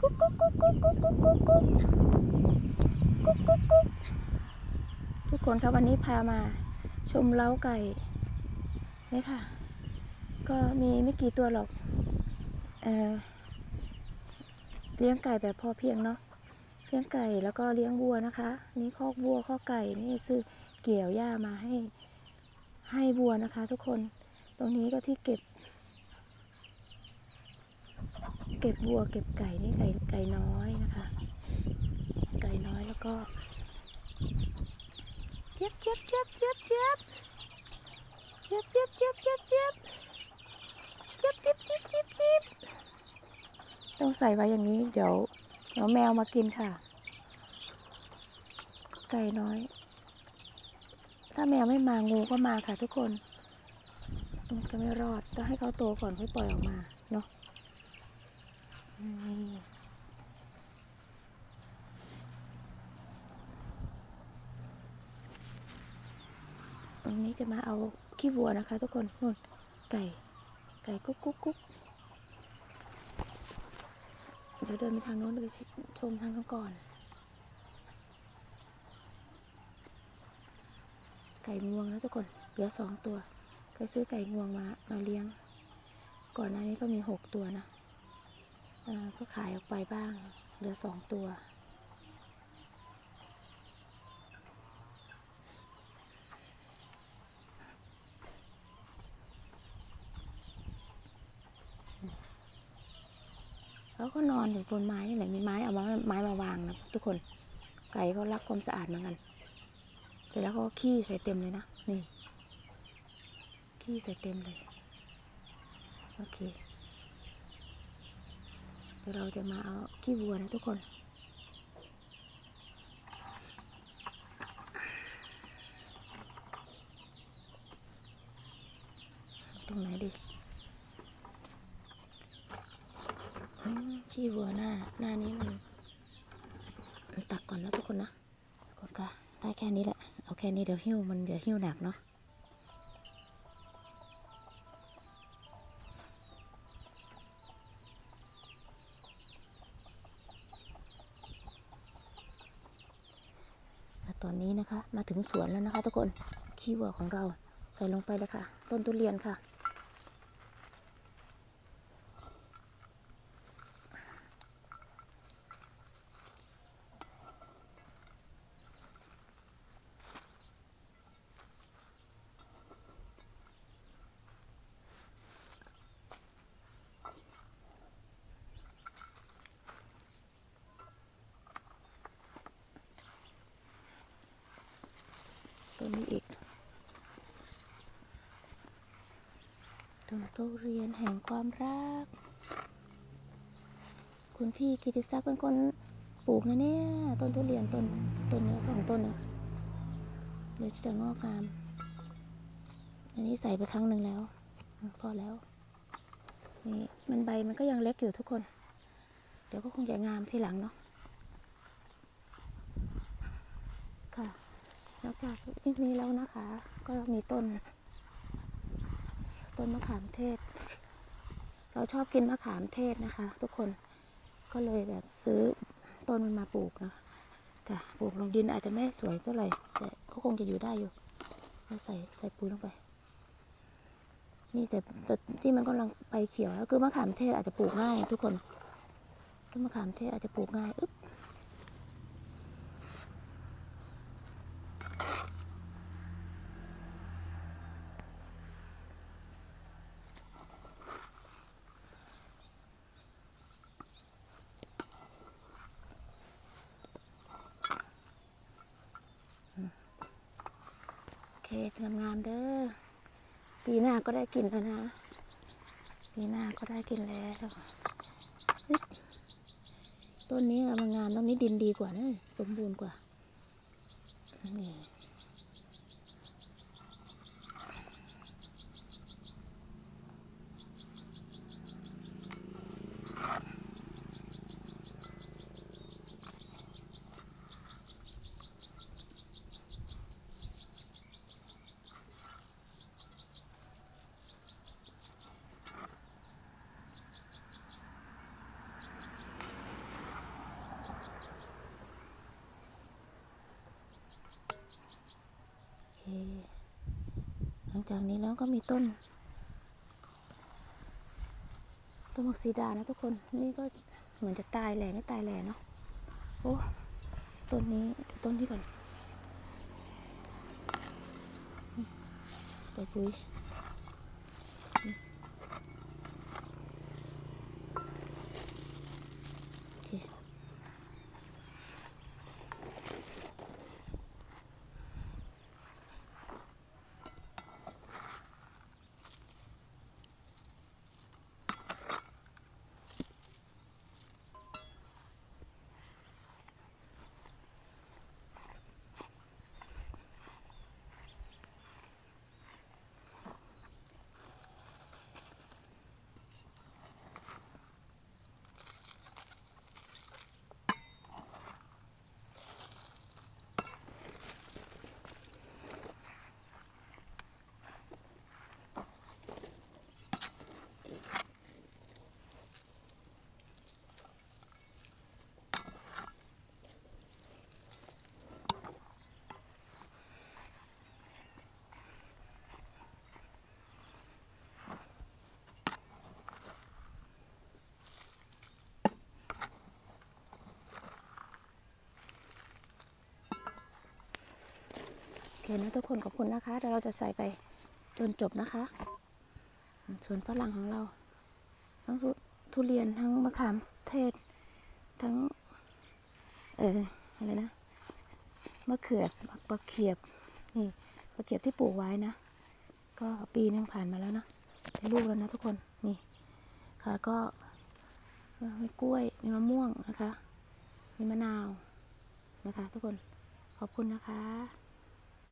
กุ๊กกุ๊กกุ๊กกุ๊กกุ๊กกุ๊กกุ๊กกุ๊กกุ๊กกุ๊กกุ๊กทุกคนครับวันนี้พามาชมเล้าไก่นี่ค่ะ ก็มีไม่กี่ตัวหรอกเออเลี้ยงไก่แบบพอเพียงเนาะเลี้ยงไก่แล้วก็เลี้ยงวัวนะคะ นี่คอกวัวคอกไก่นี่ซื้อเกี่ยวหญ้ามาให้ให้วัวนะคะ ทุกคนตรงนี้ก็ที่เก็บ เก็บวัวเก็บไก่นี่ไก่ไก่น้อยนะคะ ไก่น้อยแล้วก็เจี๊ยบเจี๊ยบเจี๊ยบเจี๊ยบเจี๊ยบเจี๊ยบเจี๊ยบเจี๊ยบเจี๊ยบเจี๊ยบเจี๊ยบเจี๊ยบเจี๊ยบเจี๊ยบเจี๊ยบต้องใส่ไว้อย่างนี้เดี๋ยวเดี๋ยวแมวมากินค่ะ ไก่น้อย ถ้าแมวไม่มางูก็มาค่ะทุกคนมันก็ไม่รอดต้องให้เขาโตก่อนค่อยปล่อยออกมาเนาะ นี่ตรงนี้จะมาเอาขี้วัวนะคะ ทุกคนนู่นไก่ ไก่กุ๊กกุ๊กกุ๊กเดี๋ยวเดินไปทางโน้นไปชมทางโน้นก่อน ไก่งวงนะทุกคน เหลือสองตัวเคยซื้อไก่งวงมามาเลี้ยง ก่อนหน้านี้ก็มีหกตัวนะ ก็ขายออกไปบ้าง เหลือสองตัว เขาก็นอนอยู่บนไม้นี่แหละมีไม้เอาไม้ไม้มาวางนะทุกคน ไก่เขารักความสะอาดเหมือนกัน เสร็จแล้วเขาก็ขี้ใส่เต็มเลยนะ นี่ ขี้ใส่เต็มเลย โอเค เราจะมาเอาขี้วัวนะทุกคนตรงไหนดีอืมขี้วัวหน้า หน้านี้มันมันตักก่อนนะทุกคนนะกดก็ได้แค่นี้แหละ เอาแค่นี้เดี๋ยวหิ้วมันเดี๋ยวหิ้วหนักเนาะ อนนี้นะคะ มาถึงสวนแล้วนะคะ ทุกคน ขี้วัวของเราใส่ลงไปเลยค่ะ ต้นทุเรียนค่ะ ต้นนี้อีกต้นทุเรียนแห่งความรัก คุณพี่กิติศักดิ์เป็นคนปลูกนะเนี่ย ต้นทุเรียนต้นต้นเนี้ยสองต้นเนี่ยเดี๋ยวจะงอกงาม อันนี้ใส่ไปครั้งหนึ่งแล้ว พอแล้ว นี่มันใบมันก็ยังเล็กอยู่ทุกคน เดี๋ยวก็คงจะงามทีหลังเนาะค่ะ นอกจากนี้แล้วนะคะ ก็มีต้น ต้นมะขามเทศ เราชอบกินมะขามเทศนะคะ ทุกคนก็เลยแบบซื้อต้นมันมาปลูกนะแต่ปลูกลงดินอาจจะไม่สวยเท่าไหร่แต่ก็คงจะอยู่ได้อยู่เราใส่ใส่ปุ๋ยลงไป นี่แต่แต่ที่มันกำลังไปเขียวแล้วคือมะขามเทศอาจจะปลูกง่าย ทุกคนต้นมะขามเทศอาจจะปลูกง่ายอึ๊บ เคงามๆเด้อ ปีหน้าก็ได้กินแล้วนะ ปีหน้าก็ได้กินแล้ว ต้นนี้มันงามต้นนี้ดินดีกว่านะ สมบูรณ์กว่านี่ จากนี้แล้วก็มีต้น ต้นมักซีดานะทุกคน นี่ก็เหมือนจะตายแหล่ไม่ตายแหล่เนาะ โอ้ ต้นนี้ดูต้นที่ก่อนตัวปุ๋ย เคนะทุกคนขอบคุณนะคะเดี๋ยวเราจะใส่ไปจนจบนะคะส่วนฝรั่งของเรา ทั้งทุเรียนทั้งมะขามเทศ ทั้ง เอออะไรนะมะเขือมะเขียบนี่มะเขียบที่ปลูกไว้นะ ก็ปีนึงผ่านมาแล้วนะได้ลูกแล้วนะทุกคนนี่ค่ะก็มีกล้วยมีมะม่วงนะคะ มีมะนาวนะคะ ทุกคนขอบคุณนะคะ